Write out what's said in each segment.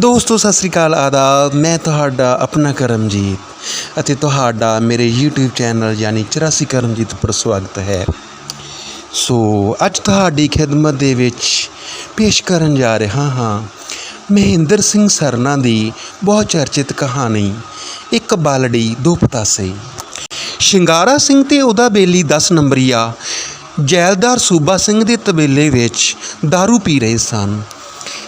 ਦੋਸਤੋ, ਸਤਿ ਸ੍ਰੀ ਅਕਾਲ, ਆਦਾਬ। ਮੈਂ ਤੁਹਾਡਾ ਆਪਣਾ ਕਰਮਜੀਤ ਅਤੇ ਤੁਹਾਡਾ ਮੇਰੇ YouTube ਚੈਨਲ ਯਾਨੀ 84 ਕਰਮਜੀਤ ਪਰ ਸਵਾਗਤ ਹੈ। ਸੋ, ਅੱਜ ਤੁਹਾਡੀ ਖਿਦਮਤ ਦੇ ਵਿੱਚ ਪੇਸ਼ ਕਰਨ ਜਾ ਰਿਹਾ ਹਾਂ ਮਹਿੰਦਰ ਸਿੰਘ ਸਰਨਾ ਦੀ ਬਹੁਤ ਚਰਚਿਤ ਕਹਾਣੀ, ਇੱਕ ਬਾਲੜੀ, ਦੋ ਪਤਾਸੇ। ਸ਼ਿੰਗਾਰਾ ਸਿੰਘ ਤੇ ਉਹਦਾ ਬੇਲੀ 10 ਨੰਬਰੀਆ ਜੈਲਦਾਰ ਸੂਬਾ ਸਿੰਘ ਦੇ ਤਬੇਲੇ ਵਿੱਚ दारू ਪੀ ਰਹੇ ਸਨ।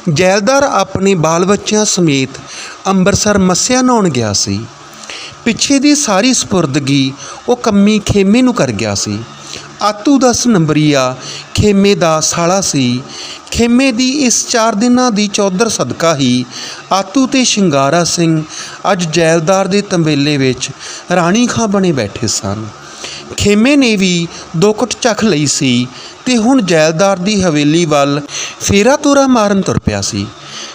ਜੈਲਦਾਰ ਆਪਣੇ ਬਾਲ ਬੱਚਿਆਂ ਸਮੇਤ ਅੰਮ੍ਰਿਤਸਰ ਮੱਸਿਆ ਨਹਾਉਣ ਗਿਆ ਸੀ। ਪਿੱਛੇ ਦੀ ਸਾਰੀ ਸਪੁਰਦਗੀ ਉਹ ਕੰਮੀ ਖੇਮੇ ਨੂੰ ਕਰ ਗਿਆ ਸੀ। ਆਤੂ ਦਸ ਨੰਬਰੀਆ ਖੇਮੇ ਦਾ ਸਾਲਾ ਸੀ। ਖੇਮੇ ਦੀ ਇਸ 4 ਦਿਨਾਂ ਦੀ ਚੌਧਰ ਸਦਕਾ ਹੀ ਆਤੂ ਤੇ ਸ਼ਿੰਗਾਰਾ ਸਿੰਘ ਅੱਜ ਜੈਲਦਾਰ ਦੇ ਤੰਬੇਲੇ ਵਿੱਚ ਰਾਣੀ ਖਾਂ ਬਣੇ ਬੈਠੇ ਸਨ। ਖੇਮੇ ਨੇ ਵੀ ਦੋ ਕੁੱਟ ਚੱਖ ਲਈ ਸੀ ਤੇ ਹੁਣ ਜੈਲਦਾਰ ਦੀ ਹਵੇਲੀ ਵੱਲ ਫੇਰਾ ਤੋਰਾ ਮਾਰਨ ਤੁਰ ਪਿਆ ਸੀ।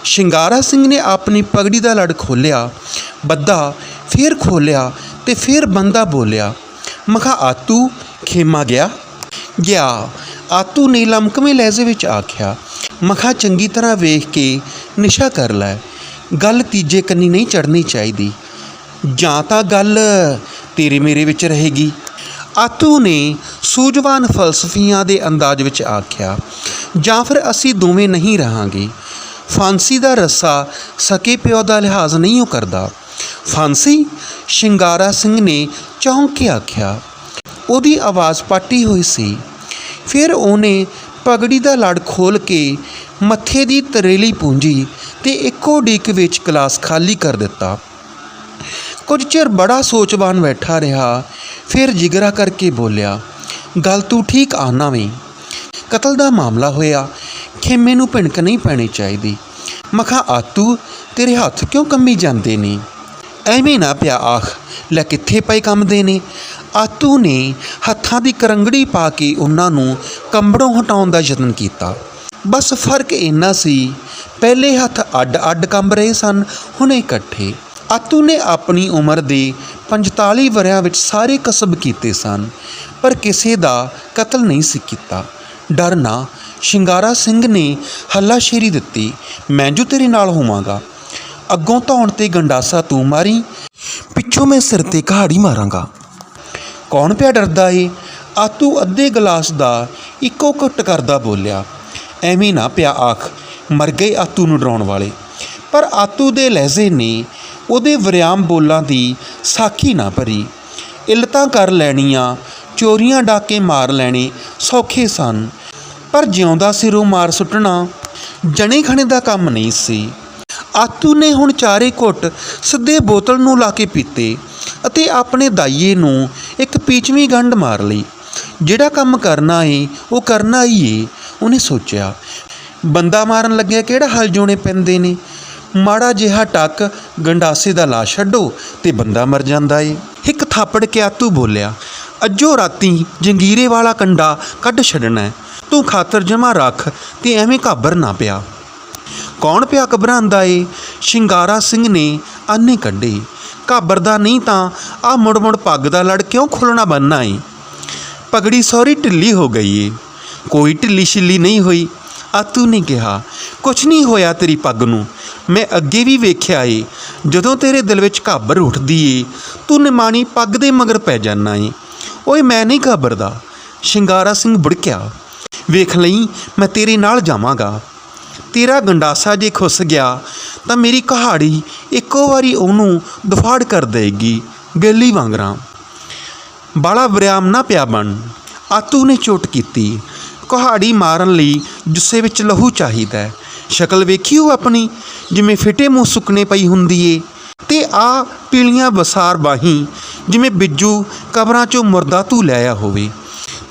ਸ਼ਿੰਗਾਰਾ ਸਿੰਘ ਨੇ ਆਪਣੀ ਪਗੜੀ ਦਾ ਲੜ ਖੋਲਿਆ ਬੱਦਾ ਫੇਰ ਖੋਲਿਆ ਤੇ ਫੇਰ ਬੰਦਾ ਬੋਲਿਆ, ਮਖਾ ਆਤੂ, ਖੇਮਾ ਗਿਆ? ਗਿਆ, ਆਤੂ ਨੇ ਲਮਕਵੇਂ ਲਹਿਜ਼ੇ ਵਿੱਚ ਆਖਿਆ, ਮਖਾ ਚੰਗੀ ਤਰ੍ਹਾਂ ਵੇਖ ਕੇ ਨਿਸ਼ਾ ਕਰ ਲੈ, ਗੱਲ ਤੀਜੇ ਕੰਨੀ ਨਹੀਂ ਚੜਨੀ ਚਾਹੀਦੀ। ਜਾਂ ਤਾਂ ਗੱਲ ਤੇਰੇ ਮੇਰੇ ਵਿੱਚ ਰਹੇਗੀ। ਆਤੂ ਨੇ ਸੂਝਵਾਨ ਫਲਸਫੀਆਂ ਦੇ ਅੰਦਾਜ਼ ਵਿੱਚ ਆਖਿਆ, ਜਾਂ ਫਿਰ ਅਸੀਂ ਦੋਵੇਂ ਨਹੀਂ ਰਹਾਂਗੇ। ਫਾਂਸੀ ਦਾ ਰੱਸਾ ਸਕੇ ਪਿਓ ਦਾ ਲਿਹਾਜ਼ ਨਹੀਂ ਉਹ ਕਰਦਾ। ਫਾਂਸੀ? ਸ਼ਿੰਗਾਰਾ ਸਿੰਘ ਨੇ ਚੌਂਕ ਕੇ ਆਖਿਆ, ਉਹਦੀ ਆਵਾਜ਼ ਪਾਟੀ ਹੋਈ ਸੀ। ਫਿਰ ਉਹਨੇ ਪਗੜੀ ਦਾ ਲੜ ਖੋਲ ਕੇ ਮੱਥੇ ਦੀ ਤਰੇਲੀ ਪੂੰਜੀ ਤੇ ਇੱਕੋ ਡਿੱਕ ਵਿੱਚ ਗਲਾਸ ਖਾਲੀ ਕਰ ਦਿੱਤਾ। ਕੁਝ ਚਿਰ ਬੜਾ ਸੋਚਵਾਨ ਬੈਠਾ ਰਿਹਾ ਫਿਰ ਜਿਗਰਾ ਕਰਕੇ ਬੋਲਿਆ, ਗੱਲ ਤੂੰ ਠੀਕ ਆਨਾ ਵੇਂ? ਕਤਲ ਦਾ ਮਾਮਲਾ ਹੋਇਆ। ਖੇਮੇ ਨੂੰ ਭਿਣਕ ਨਹੀਂ ਪੈਣੀ ਚਾਹੀਦੀ। ਮਖਾ ਆਤੂ, ਤੇਰੇ ਹੱਥ ਕਿਉਂ ਕੰਮੀ ਜਾਂਦੇ ਨੇ? ਐਵੇਂ ਨਾ ਪਿਆ, ਆਖ, ਲੈ ਕਿੱਥੇ ਪਏ ਕੰਮਦੇ ਨੇ? ਆਤੂ ਨੇ ਹੱਥਾਂ ਦੀ ਕਰੰਗੜੀ ਪਾ ਕੇ ਉਹਨਾਂ ਨੂੰ ਕੰਬੜੋਂ ਹਟਾਉਣ ਦਾ ਯਤਨ ਕੀਤਾ। ਬਸ ਫ਼ਰਕ ਇੰਨਾ ਸੀ, ਪਹਿਲੇ ਹੱਥ ਅੱਡ-ਅੱਡ ਕੰਬ ਰਹੇ ਸਨ, ਹੁਣੇ ਇਕੱਠੇ। ਆਤੂ ਨੇ ਆਪਣੀ ਉਮਰ ਦੇ 45 ਵਰਿਆਂ ਵਿੱਚ ਸਾਰੇ ਕਸਬ ਕੀਤੇ ਸਨ, ਪਰ ਕਿਸੇ ਦਾ ਕਤਲ ਨਹੀਂ ਸੀ ਕੀਤਾ। ਡਰ ਨਾ, ਸ਼ਿੰਗਾਰਾ ਸਿੰਘ ਨੇ ਹੱਲਾ ਸ਼ੇਰੀ ਦਿੱਤੀ, ਮੈਂ ਜੋ ਤੇਰੇ ਨਾਲ ਹੋਵਾਂਗਾ। ਅੱਗੋਂ ਧੌਣ ਤੇ ਗੰਡਾਸਾ ਤੂੰ ਮਾਰੀ, ਪਿੱਛੋਂ ਮੈਂ ਸਿਰ ਤੇ ਕਹਾੜੀ ਮਾਰਾਂਗਾ। ਕੌਣ ਪਿਆ ਡਰਦਾ ਏ? ਆਤੂ ਅੱਧੇ ਗਲਾਸ ਦਾ ਇੱਕੋ ਘੁੱਟ ਕਰਦਾ ਬੋਲਿਆ, ਐਵੇਂ ਨਾ ਪਿਆ ਆਖ, ਮਰ ਗਏ ਆਤੂ ਨੂੰ ਡਰਾਉਣ ਵਾਲੇ। ਪਰ ਆਤੂ ਦੇ ਲਹਿਜ਼ੇ ਨੇ ਉਹਦੇ ਵਰਿਆਮ ਬੋਲਾਂ ਦੀ ਸਾਖੀ ਨਾ ਭਰੀ। ਇਲਤਾਂ ਕਰ ਲੈਣੀਆਂ, ਚੋਰੀਆਂ ਡਾਕੇ ਮਾਰ ਲੈਣੇ ਸੌਖੇ ਸਨ। ਪਰ ਜਿਉਂਦਾ ਸਿਰੋਂ ਮਾਰ ਸੁੱਟਣਾ ਜਣੇ ਖਣੇ ਦਾ ਕੰਮ ਨਹੀਂ ਸੀ। ਆਤੂ ਨੇ ਹੁਣ ਚਾਰੇ ਘੁੱਟ ਸਿੱਧੇ ਬੋਤਲ ਨੂੰ ਲਾ ਕੇ ਪੀਤੇ ਅਤੇ ਆਪਣੇ ਦਾਈਏ ਨੂੰ ਇੱਕ ਪੀਚਵੀਂ ਗੰਢ ਮਾਰ ਲਈ। ਜਿਹੜਾ ਕੰਮ ਕਰਨਾ ਏ, ਉਹ ਕਰਨਾ ਹੀ ਏ, ਉਹਨੇ ਸੋਚਿਆ। ਬੰਦਾ ਮਾਰਨ ਲੱਗਿਆ ਕਿਹੜਾ ਹਲ ਜੋਣੇ ਪੈਂਦੇ ਨੇ? ਮਾੜਾ ਜਿਹਾ ਟੱਕ ਗੰਡਾਸੇ ਦਾ ਲਾ ਛੱਡੋ ਤੇ ਬੰਦਾ ਮਰ ਜਾਂਦਾ ਏ। ਇੱਕ ਥਾਪੜ ਕੇ ਆਤੂ ਬੋਲਿਆ, ਅੱਜੋ ਰਾਤੀ ਜੰਗੀਰੇ ਵਾਲਾ ਕੰਡਾ ਕੱਢ ਛੱਡਣਾ ਤੂੰ ਖਾਤਰ ਜਮਾ ਰੱਖ ਤੇ ਐਵੇਂ ਘਾਬਰ ਨਾ ਪਿਆ। ਕੌਣ ਪਿਆ ਘਬਰਾਉਂਦਾ ਏ? ਸ਼ਿੰਗਾਰਾ ਸਿੰਘ ਨੇ ਆਨੇ ਕੱਢੇ। ਘਾਬਰਦਾ ਨਹੀਂ ਤਾਂ ਆ ਮੁੜ ਮੁੜ ਪੱਗ ਦਾ ਲੜ ਕਿਉਂ ਖੋਲਣਾ ਬੰਨਾ ਏ? ਪਗੜੀ ਸੌਰੀ ਢਿੱਲੀ ਹੋ ਗਈ ਏ। ਕੋਈ ਢਿੱਲੀ ਛਿੱਲੀ ਨਹੀਂ ਹੋਈ। ਆਤੂ ਨੇ ਕਿਹਾ, ਕੁਛ ਨਹੀਂ ਹੋਇਆ ਤੇਰੀ ਪੱਗ ਨੂੰ। ਮੈਂ ਅੱਗੇ ਵੀ ਵੇਖਿਆ ਏ, ਜਦੋਂ ਤੇਰੇ ਦਿਲ ਵਿੱਚ ਘਾਬਰ ਉੱਠਦੀ ਏ, ਤੂੰ ਨਿਮਾਣੀ ਪੱਗ ਦੇ ਮਗਰ ਪੈ ਜਾਨਾ ਏ। ਓਏ, ਮੈਂ ਨਹੀਂ ਘਾਬਰਦਾ। ਸ਼ਿੰਗਾਰਾ ਸਿੰਘ ਬੁੜਕਿਆ, ਵੇਖ ਲਈ, ਮੈਂ ਤੇਰੇ ਨਾਲ ਜਾਵਾਂਗਾ। ਤੇਰਾ ਗੰਡਾਸਾ ਜੇ ਖੁੱਸ ਗਿਆ, ਤਾਂ ਮੇਰੀ ਕਹਾੜੀ ਇੱਕੋ ਵਾਰੀ ਉਹਨੂੰ ਦਫਾੜ ਕਰ ਦੇਗੀ ਬੇਲੀ ਵਾਂਗਰਾਂ। ਬਾਲਾ ਵਿਰਾਮ ਨਾ ਪਿਆ ਬਣ, ਆਤੂ ਨੇ ਚੋਟ ਕੀਤੀ। ਕਹਾੜੀ ਮਾਰਨ ਲਈ ਜੁੱਸੇ ਵਿੱਚ ਲਹੂ ਚਾਹੀਦਾ ਹੈ। ਸ਼ਕਲ ਵੇਖੀ ਉਹ ਆਪਣੀ? ਜਿਵੇਂ ਫਿਟੇ ਮੂੰਹ ਸੁੱਕਣੇ ਪਈ ਹੁੰਦੀ ਏ ਤੇ ਆ ਪੀਲੀਆਂ ਬਸਾਰ ਬਾਹੀ, ਜਿਵੇਂ ਬਿੱਜੂ ਕਬਰਾਂ ਚੋਂ ਮੁਰਦਾ ਤੂੰ ਲਿਆਇਆ ਹੋਵੇ।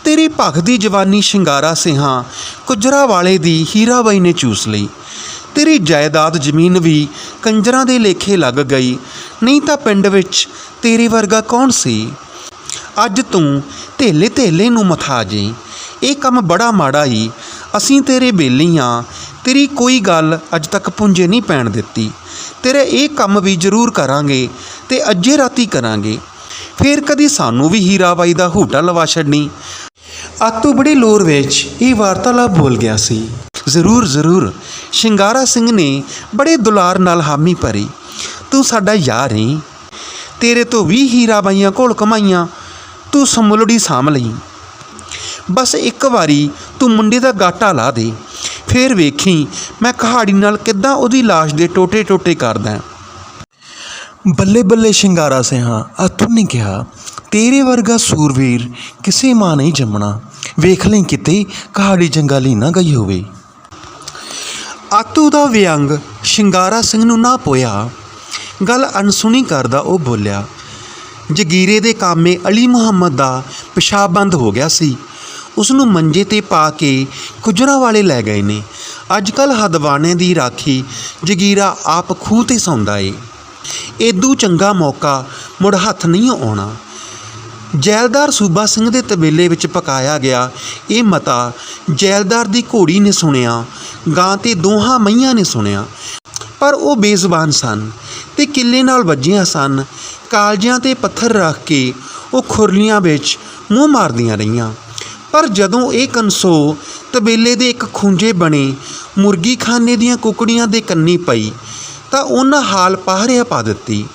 ਤੇਰੀ ਭਖ ਦੀ ਜਵਾਨੀ ਸ਼ਿੰਗਾਰਾ ਸਿਹਾ, ਕੁਜਰਾ ਵਾਲੇ ਦੀ ਹੀਰਾਬਾਈ ਨੇ ਚੂਸ ਲਈ। ਤੇਰੀ ਜਾਇਦਾਦ ਜ਼ਮੀਨ ਵੀ ਕੰਜਰਾਂ ਦੇ ਲੇਖੇ ਲੱਗ ਗਈ, ਨਹੀਂ ਤਾਂ ਪਿੰਡ ਵਿੱਚ ਤੇਰੇ ਵਰਗਾ ਕੌਣ ਸੀ? ਅੱਜ ਤੂੰ ਧੇਲੇ ਧੇਲੇ ਨੂੰ ਮਥਾ ਜੇ। ਇਹ ਕੰਮ ਬੜਾ ਮਾੜਾ ਹੀ ਅਸੀਂ ਤੇਰੇ ਬੇਲੀ ਹਾਂ ਤੇਰੀ ਕੋਈ ਗੱਲ ਅੱਜ ਤੱਕ ਪੁੰਜੇ ਨਹੀਂ ਪੈਣ ਦਿੱਤੀ। ਤੇਰੇ ਇਹ ਕੰਮ ਵੀ ਜ਼ਰੂਰ ਕਰਾਂਗੇ ਤੇ ਅੱਜੇ ਰਾਤੀ ਕਰਾਂਗੇ। ਫੇਰ ਕਦੀ ਸਾਨੂੰ ਵੀ ਹੀਰਾਬਾਈ ਦਾ ਹੂਟਾ ਲਵਾ ਛੱਡਣੀ। ਆਤੂ ਬੜੀ ਲੋਰ ਵਿੱਚ ਇਹ ਵਾਰਤਾਲਾਪ ਬੋਲ ਗਿਆ ਸੀ। ਜ਼ਰੂਰ ਜ਼ਰੂਰ। ਸ਼ਿੰਗਾਰਾ ਸਿੰਘ ਨੇ ਬੜੇ ਦੁਲਾਰ ਨਾਲ ਹਾਮੀ ਭਰੀ। ਤੂੰ ਸਾਡਾ ਯਾਰ ਏ ਤੇਰੇ ਤੋਂ ਵੀ ਹੀਰਾਬਾਈਆਂ ਕੋਲ ਕਮਾਈਆਂ। ਤੂੰ ਸਮੁਲੜੀ ਸਾਂਭ ਲਈ। ਬਸ ਇੱਕ ਵਾਰੀ ਤੂੰ ਮੁੰਡੇ ਦਾ ਗਾਟਾ ਲਾ ਦੇ। ਫੇਰ ਵੇਖੀ, ਮੈਂ ਕਹਾੜੀ ਨਾਲ ਕਿੱਦਾਂ ਉਹਦੀ ਲਾਸ਼ ਦੇ ਟੋਟੇ ਟੋਟੇ ਕਰਦਾ ਬੱਲੇ ਬੱਲੇ ਸ਼ਿੰਗਾਰਾ ਸਿਆਂ ਅਤੁ ਨੇ ਕਿਹਾ, ਤੇਰੇ ਵਰਗਾ ਸੂਰਵੀਰ ਕਿਸੇ ਮਾਂ ਨਹੀਂ ਜੰਮਣਾ। ਵੇਖ ਲਈ ਕਿਤੇ, ਕਹਾੜੀ ਜੰਗਾਲੀ ਨਾ ਗਈ ਹੋਵੇ। ਆਤੂ ਦਾ ਵਿਅੰਗ ਸ਼ਿੰਗਾਰਾ ਸਿੰਘ ਨੂੰ ਨਾ ਪੋਇਆ। ਗੱਲ ਅਣਸੁਣੀ ਕਰਦਾ ਉਹ ਬੋਲਿਆ, ਜਗੀਰੇ ਦੇ ਕਾਮੇ ਅਲੀ ਮੁਹੰਮਦ ਦਾ ਪਿਸ਼ਾਬ ਬੰਦ ਹੋ ਗਿਆ ਸੀ। ਉਸ ਨੂੰ ਮੰਜੇ ਤੇ ਪਾ ਕੇ ਕੁਜਰਾ ਵਾਲੇ ਲੈ ਗਏ ਨੇ। ਅੱਜ ਕੱਲ ਹਦਵਾਣੇ ਦੀ ਰਾਖੀ ਜਗੀਰਾ ਆਪ ਖੂਹ ਤੇ ਸੌਂਦਾ ਏ। ਏਦੂ ਚੰਗਾ ਮੌਕਾ ਮੁੜ ਹੱਥ ਨਹੀਂ ਆਉਣਾ। ਜੈਲਦਾਰ ਸੂਬਾ ਸਿੰਘ ਦੇ ਤਬੇਲੇ ਵਿੱਚ ਪਕਾਇਆ ਗਿਆ ਇਹ ਮਤਾ ਜੈਲਦਾਰ ਦੀ ਘੋੜੀ ਨੇ ਸੁਣਿਆ, ਗਾਂ ਤੇ ਦੋਹਾਂ ਮਈਆਂ ਨੇ ਸੁਣਿਆ। ਪਰ ਉਹ ਬੇਜ਼ੁਬਾਨ ਸਨ ਤੇ ਕਿੱਲੇ ਨਾਲ ਵੱਜੀਆਂ ਸਨ। ਕਾਲਜਿਆਂ ਤੇ ਪੱਥਰ ਰੱਖ ਕੇ ਉਹ ਖੁਰਲੀਆਂ ਵਿੱਚ ਮੂੰਹ ਮਾਰਦੀਆਂ ਰਹੀਆਂ। ਪਰ ਜਦੋਂ ਇਹ ਕੰਸੋ ਤਬੇਲੇ ਦੇ ਇੱਕ ਖੁੰਝੇ ਬਣੇ, ਮੁਰਗੀ ਖਾਨੇ ਦੀਆਂ ਕੁਕੜੀਆਂ ਦੇ ਕੰਨੀ ਪਈ, ਤਾਂ ਉਹਨਾਂ ਹਾਲ ਪਾਹਰਿਆ ਪਾ ਦਿੱਤੀ।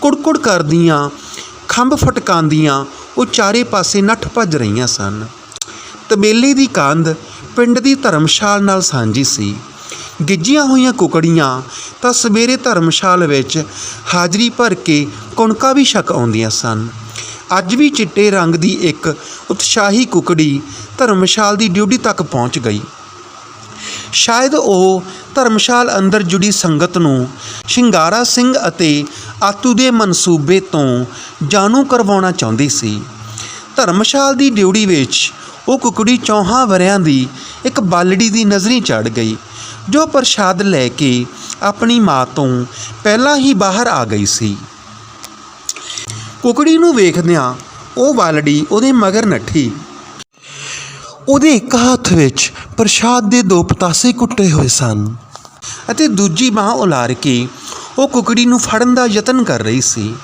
ਕੁੜਕੁੜ ਕਰਦੀਆਂ, ਖੰਭ ਫਟਕਾਉਂਦੀਆਂ, ਉਹ ਚਾਰੇ ਪਾਸੇ ਨੱਠ ਭੱਜ ਰਹੀਆਂ ਸਨ। ਤਬੇਲੇ ਦੀ ਕੰਧ ਪਿੰਡ ਦੀ ਧਰਮਸ਼ਾਲ ਨਾਲ ਸਾਂਝੀ ਸੀ। ਗਿੱਜੀਆਂ ਹੋਈਆਂ ਕੁਕੜੀਆਂ ਤਾਂ ਸਵੇਰੇ ਧਰਮਸ਼ਾਲ ਵਿੱਚ ਹਾਜ਼ਰੀ ਭਰ ਕੇ ਕੁਣਕਾ ਵੀ ਛਕ ਆਉਂਦੀਆਂ ਸਨ। ਅੱਜ ਵੀ ਚਿੱਟੇ ਰੰਗ ਦੀ ਇੱਕ ਉਤਸ਼ਾਹੀ ਕੁਕੜੀ ਧਰਮਸ਼ਾਲ ਦੀ ਡਿਊਟੀ ਤੱਕ ਪਹੁੰਚ ਗਈ। ਸ਼ਾਇਦ ਉਹ ਧਰਮਸ਼ਾਲ ਅੰਦਰ ਜੁੜੀ ਸੰਗਤ ਨੂੰ ਸ਼ਿੰਗਾਰਾ ਸਿੰਘ ਅਤੇ ਆਤੂ ਦੇ ਮਨਸੂਬੇ ਤੋਂ ਜਾਣੂ ਕਰਵਾਉਣਾ ਚਾਹੁੰਦੀ ਸੀ। ਧਰਮਸ਼ਾਲ ਦੀ ਡਿਊਟੀ ਵਿੱਚ ਉਹ ਕੁਕੜੀ ਚੌਹਾਂ ਵਰਿਆਂ ਦੀ ਇੱਕ ਬਾਲੜੀ ਦੀ ਨਜ਼ਰੀ ਚੜ ਗਈ, ਜੋ ਪ੍ਰਸ਼ਾਦ ਲੈ ਕੇ ਆਪਣੀ ਮਾਂ ਤੋਂ ਪਹਿਲਾਂ ਹੀ ਬਾਹਰ ਆ ਗਈ ਸੀ। ਕੁਕੜੀ ਨੂੰ ਵੇਖਦਿਆਂ ਉਹ ਬਾਲੜੀ ਉਹਦੇ ਮਗਰ ਨੱਠੀ। ਉਹਦੇ ਇੱਕ ਹੱਥ ਵਿੱਚ ਪ੍ਰਸ਼ਾਦ ਦੇ ਦੋ ਪਤਾਸੇ ਕੁੱਟੇ ਹੋਏ ਸਨ ਅਤੇ ਦੂਜੀ ਬਾਹ ਉਲਾਰ ਕੇ ਉਹ ਕੁਕੜੀ ਨੂੰ ਫੜਨ ਦਾ ਯਤਨ ਕਰ ਰਹੀ ਸੀ।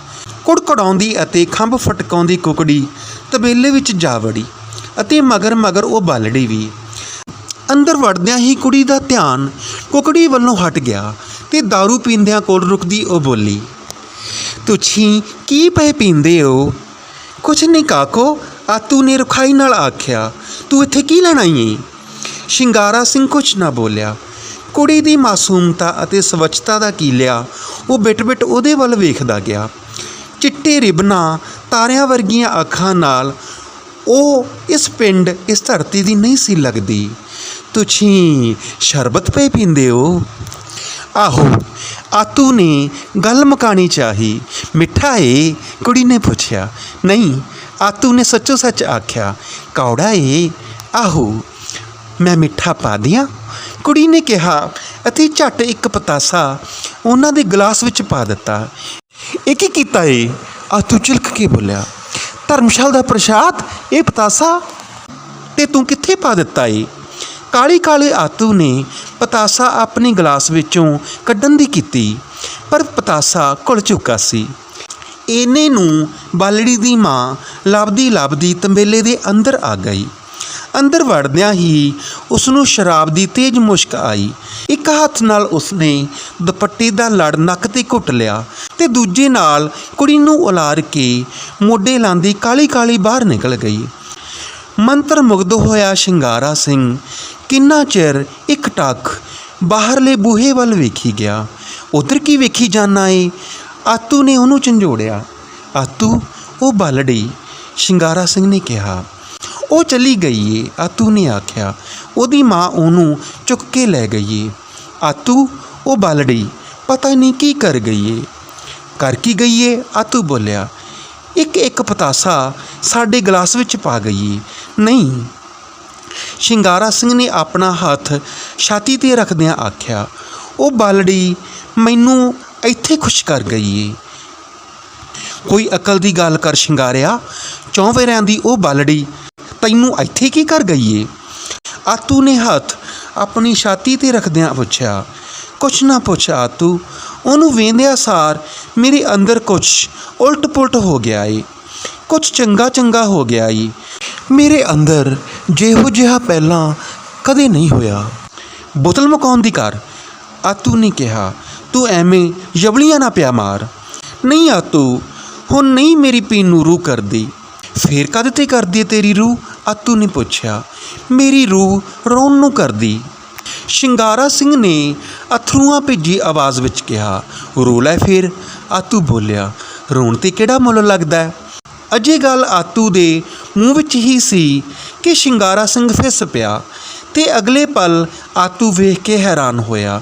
ਕੁੜਕੜਾਉਂਦੀ ਅਤੇ ਖੰਭ ਫਟਕਾਉਂਦੀ ਕੁਕੜੀ ਤਬੇਲੇ ਵਿੱਚ ਜਾ ਵੜੀ ਅਤੇ ਮਗਰ ਮਗਰ ਉਹ ਬਾਲੜੀ ਵੀ। ਅੰਦਰ ਵੜਦਿਆਂ ਹੀ ਕੁੜੀ ਦਾ ਧਿਆਨ ਕੁਕੜੀ ਵੱਲੋਂ ਹਟ ਗਿਆ ਤੇ दारू ਪੀਂਦਿਆਂ ਕੋਲ ਰੁਕਦੀ ਉਹ ਬੋਲੀ ਤੁਸੀਂ ਕੀ ਪਏ ਪੀਂਦੇ ਹੋ? ਕੁਛ ਨਹੀਂ ਕਾਕੋ, ਆਤੂ ਨੇ ਰੁਖਾਈ ਨਾਲ ਆਖਿਆ, ਤੂੰ ਇੱਥੇ ਕੀ ਲੈਣ ਆਈ ਏ? ਸ਼ਿੰਗਾਰਾ ਸਿੰਘ ਕੁਛ ਨਾ ਬੋਲਿਆ। ਕੁੜੀ ਦੀ ਮਾਸੂਮਤਾ ਅਤੇ ਸਵੱਛਤਾ ਦਾ ਕੀ ਲਿਆ, ਉਹ ਬਿਟ-ਬਿਟ ਉਹਦੇ ਵੱਲ ਵੇਖਦਾ ਗਿਆ। ਚਿੱਟੇ ਰਿਬਨਾਂ, ਤਾਰਿਆਂ ਵਰਗੀਆਂ ਅੱਖਾਂ ਨਾਲ ਉਹ ਇਸ ਪਿੰਡ, ਇਸ ਧਰਤੀ ਦੀ ਨਹੀਂ ਸੀ ਲੱਗਦੀ। ਤੁਸੀਂ ਸ਼ਰਬਤ ਪਏ ਪੀਂਦੇ ਹੋ? ਆਹੋ, ਆਤੂ ਨੇ ਗੱਲ ਮਕਾਣੀ ਚਾਹੀ। ਮਿੱਠਾ ਏ, ਕੁੜੀ ਨੇ ਪੁੱਛਿਆ। ਨਹੀਂ, ਆਤੂ ਨੇ ਸੱਚੋ ਸੱਚ ਆਖਿਆ, ਕੌੜਾ ਏ, ਆਹੋ, ਮੈਂ ਮਿੱਠਾ ਪਾ ਦਿਆਂ। ਕੁੜੀ ਨੇ ਕਿਹਾ, ਅਤੇ ਝੱਟ ਇੱਕ ਪਤਾਸਾ ਉਹਨਾਂ ਦੇ ਗਲਾਸ ਵਿੱਚ ਪਾ ਦਿੱਤਾ। ਇਹ ਕੀ ਕੀਤਾ ਏ? ਆਤੂ ਚਿਲਕ ਕੇ ਬੋਲਿਆ, ਧਰਮਸ਼ਾਲ ਦਾ ਪ੍ਰਸ਼ਾਦ, ਇਹ ਪਤਾਸਾ ਤੇ ਤੂੰ ਕਿੱਥੇ ਪਾ ਦਿੱਤਾ ਏ? ਕਾਲੀ ਕਾਲੇ ਆਤੂ ਨੇ ਪਤਾਸਾ ਆਪਣੇ ਗਲਾਸ ਵਿੱਚੋਂ ਕੱਢਣ ਦੀ ਕੀਤੀ, ਪਰ ਪਤਾਸਾ ਘੁਲ ਚੁੱਕਾ ਸੀ। ਇਹਨੇ ਨੂੰ ਬਾਲੜੀ ਦੀ ਮਾਂ ਲੱਭਦੀ ਲੱਭਦੀ ਤੰਬੇਲੇ ਦੇ ਅੰਦਰ ਆ ਗਈ। ਅੰਦਰ ਵੜਦਿਆਂ ਹੀ ਉਸ ਨੂੰ ਸ਼ਰਾਬ ਦੀ ਤੇਜ਼ ਮੁਸ਼ਕ ਆਈ। ਇੱਕ ਹੱਥ ਨਾਲ ਉਸਨੇ ਦੁਪੱਟੇ ਦਾ ਲੜ ਨੱਕ ਤੇ ਘੁੱਟ ਲਿਆ ਤੇ ਦੂਜੇ ਨਾਲ ਕੁੜੀ ਨੂੰ ਉਲਾਰ ਕੇ ਮੋਢੇ ਲਾਂਦੀ ਕਾਲੀ ਕਾਲੀ ਬਾਹਰ ਨਿਕਲ ਗਈ। ਮੰਤਰ ਮੁਗਧ ਹੋਇਆ, ਸ਼ਿੰਗਾਰਾ ਸਿੰਘ ਕਿੰਨਾ ਚਿਰ ਇੱਕ ਟੱਕ ਬਾਹਰਲੇ ਬੂਹੇ ਵੱਲ ਵੇਖੀ ਗਿਆ? ਉਧਰ ਕੀ ਵੇਖੀ ਜਾਣਾ ਏ? ਆਤੂ ਨੇ ਉਹਨੂੰ ਝੰਜੋੜਿਆ। ਆਤੂ, ਉਹ ਬਾਲੜੀ ਸ਼ਿੰਗਾਰਾ ਸਿੰਘ ਨੇ ਕਿਹਾ, ਉਹ ਚਲੀ ਗਈ ਏ। ਆਤੂ ਨੇ ਆਖਿਆ, ਉਹਦੀ ਮਾਂ ਉਹਨੂੰ ਚੁੱਕ ਕੇ ਲੈ ਗਈ ਏ। ਆਤੂ, ਉਹ ਬਾਲੜੀ ਪਤਾ ਨਹੀਂ ਕੀ ਕਰ ਗਈ ਏ। ਕਰ ਕੀ ਗਈ ਏ? ਆਤੂ ਬੋਲਿਆ ਇੱਕ ਇੱਕ ਪਤਾਸਾ ਸਾਡੇ ਗਲਾਸ ਵਿੱਚ ਪਾ ਗਈ ਨਹੀਂ ਸ਼ਿੰਗਾਰਾ ਸਿੰਘ ਨੇ ਆਪਣਾ ਹੱਥ ਛਾਤੀ ਤੇ ਰੱਖਦਿਆਂ ਆਖਿਆ, ਉਹ ਬਾਲੜੀ ਮੈਨੂੰ ਇੱਥੇ ਖੁਸ਼ ਕਰ ਗਈ ਏ। ਕੋਈ ਅਕਲ ਦੀ ਗੱਲ ਕਰ ਸ਼ਿੰਗਾਰਿਆ ਚੌਂਵੇਰਿਆਂ ਦੀ ਉਹ ਬਾਲੜੀ ਤੈਨੂੰ ਇੱਥੇ ਕੀ ਕਰ ਗਈ ਏ? ਆਤੂ ਨੇ ਹੱਥ ਆਪਣੀ ਛਾਤੀ ਤੇ ਰੱਖਦਿਆਂ ਪੁੱਛਿਆ, ਕੁਛ ਨਾ ਪੁੱਛ ਆਤੂ, ਉਹਨੂੰ ਵੇਂਦਿਆ ਸਾਰ ਮੇਰੇ ਅੰਦਰ ਕੁਛ ਉਲਟ ਪੁਲਟ ਹੋ ਗਿਆ ਏ। ਕੁਛ ਚੰਗਾ ਚੰਗਾ ਹੋ ਗਿਆ ਈ। ਮੇਰੇ ਅੰਦਰ ਜਿਹੋ ਜਿਹਾ ਪਹਿਲਾਂ ਕਦੇ ਨਹੀਂ ਹੋਇਆ। ਬੋਤਲ ਮੁਕਾਉਣ ਦੀ ਕਰ। ਆਤੂ ਨੇ ਕਿਹਾ। ਤੂੰ ਐਵੇਂ ਜਬਲੀਆਂ ਨਾ ਪਿਆ ਮਾਰ। ਨਹੀਂ ਆਤੂ, ਹੁਣ ਨਹੀਂ ਮੇਰੀ ਪੀਣ ਨੂੰ ਰੂਹ ਕਰਦੀ। ਫੇਰ ਕਦ ਤੇ ਕਰਦੀ ਤੇਰੀ ਰੂਹ? ਆਤੂ ਨੇ ਪੁੱਛਿਆ। ਮੇਰੀ ਰੂਹ ਰੋਣ ਨੂੰ ਕਰਦੀ। ਸ਼ਿੰਗਾਰਾ ਸਿੰਘ ਨੇ ਅਥਰੂਆਂ ਭਿੱਜੀ ਆਵਾਜ਼ ਵਿੱਚ ਕਿਹਾ। ਰੋ ਲੈ ਫੇਰ। ਆਤੂ ਬੋਲਿਆ, ਰੋਣ ਤੇ ਕਿਹੜਾ ਮੁੱਲ ਲੱਗਦਾ? ਹੈ ਅਜੇ ਗੱਲ ਆਤੂ ਦੇ ਮੂੰਹ ਵਿੱਚ ਹੀ ਸੀ ਕਿ ਸ਼ਿੰਗਾਰਾ ਸਿੰਘ ਫਿਸ ਪਿਆ ਤੇ ਅਗਲੇ ਪਲ ਆਤੂ ਵੇਖ ਕੇ ਹੈਰਾਨ ਹੋਇਆ।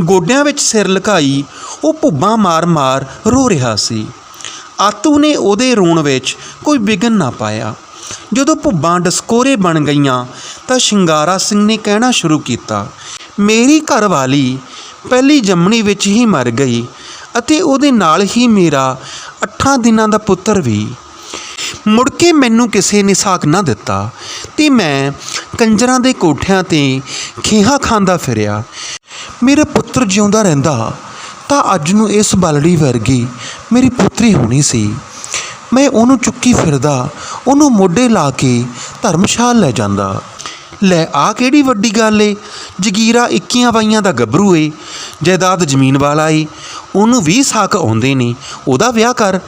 ਗੋਡਿਆਂ ਵਿੱਚ ਸਿਰ ਲੁਕਾਈ ਉਹ ਭੁੱਬਾਂ ਮਾਰ-ਮਾਰ ਰੋ ਰਿਹਾ ਸੀ। ਆਤੂ ਨੇ ਉਹਦੇ ਰੋਣ ਵਿੱਚ ਕੋਈ ਵਿਗਨ ਨਾ ਪਾਇਆ। ਜਦੋਂ ਭੁੱਬਾਂ ਡਸਕੋਰੇ ਬਣ ਗਈਆਂ ਤਾਂ ਸ਼ਿੰਗਾਰਾ ਸਿੰਘ ਨੇ ਕਹਿਣਾ ਸ਼ੁਰੂ ਕੀਤਾ, ਮੇਰੀ ਘਰਵਾਲੀ ਪਹਿਲੀ ਜੰਮਣੀ ਵਿੱਚ ਹੀ ਮਰ ਗਈ ਅਤੇ ਉਹਦੇ ਨਾਲ ਹੀ ਮੇਰਾ 8 ਦਿਨਾਂ ਦਾ ਪੁੱਤਰ ਵੀ। ਮੁੜ ਕੇ ਮੈਨੂੰ ਕਿਸੇ ਨੇ ਸਾਕ ਨਾ ਦਿੱਤਾ। ਤੇ ਮੈਂ ਕੰਜਰਾਂ ਦੇ ਕੋਠਿਆਂ ਤੇ ਖੇਹਾ ਖਾਂਦਾ ਫਿਰਿਆ। ਮੇਰਾ ਪੁੱਤਰ ਜਿਉਂਦਾ ਰਹਿੰਦਾ, ਤਾਂ ਅੱਜ ਨੂੰ ਇਸ ਬਲੜੀ ਵਰਗੀ ਮੇਰੀ ਪੁੱਤਰੀ ਹੋਣੀ ਸੀ। ਮੈਂ ਉਹਨੂੰ ਚੁੱਕੀ ਫਿਰਦਾ, ਉਹਨੂੰ ਮੋਢੇ ਲਾ ਕੇ ਧਰਮਸ਼ਾਲ ਲੈ ਜਾਂਦਾ। ਲੈ ਆ ਕਿਹੜੀ ਵੱਡੀ ਗੱਲ ਏ? ਜਗੀਰਾ 21 ਬਾਈਆਂ ਦਾ ਗੱਭਰੂ ਏ। ਜਾਇਦਾਦ ਜ਼ਮੀਨ ਵਾਲਾ ਏ। ਉਹਨੂੰ 20 ਸਾਕ ਆਉਂਦੇ ਨੇ, ਉਹਦਾ ਵਿਆਹ ਕਰ।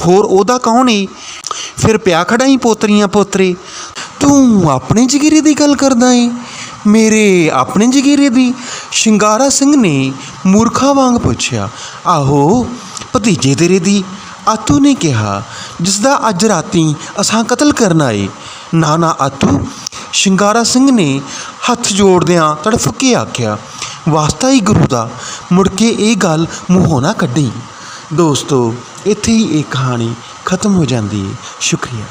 ਹੋਰ ਉਹਦਾ ਕੌਣ ਏ? ਫਿਰ ਪਿਆ ਖੜਾ ਹੀ ਪੋਤਰੀਆਂ ਪੋਤਰੇ। ਤੂੰ ਆਪਣੇ ਜਗੀਰੇ ਦੀ ਗੱਲ ਕਰਦਾ ਏ? ਮੇਰੇ ਆਪਣੇ ਜਗੀਰੇ ਦੀ? ਸ਼ਿੰਗਾਰਾ ਸਿੰਘ ਨੇ ਮੂਰਖਾ ਵਾਂਗ ਪੁੱਛਿਆ, ਆਹੋ, ਭਤੀਜੇ ਤੇਰੇ ਦੀ? ਆਤੂ ਨੇ ਕਿਹਾ, ਜਿਸ ਦਾ ਅੱਜ ਰਾਤੀ ਅਸਾਂ ਕਤਲ ਕਰਨਾ ਏ ਨਾ ਨਾ, ਆਤੂ, ਸ਼ਿੰਗਾਰਾ ਸਿੰਘ ਨੇ ਹੱਥ ਜੋੜਦਿਆਂ ਤੜਫ ਕੇ ਆਖਿਆ, ਵਾਸਤਾ ਹੀ ਗੁਰੂ ਦਾ। ਮੁੜ ਕੇ ਇਹ ਗੱਲ ਮੂੰਹੋਂ ਨਾ ਕੱਢੀ। ਦੋਸਤੋ ਇੱਥੇ ਹੀ ਇਹ ਕਹਾਣੀ ਖਤਮ ਹੋ ਜਾਂਦੀ ਹੈ। ਸ਼ੁਕਰੀਆ।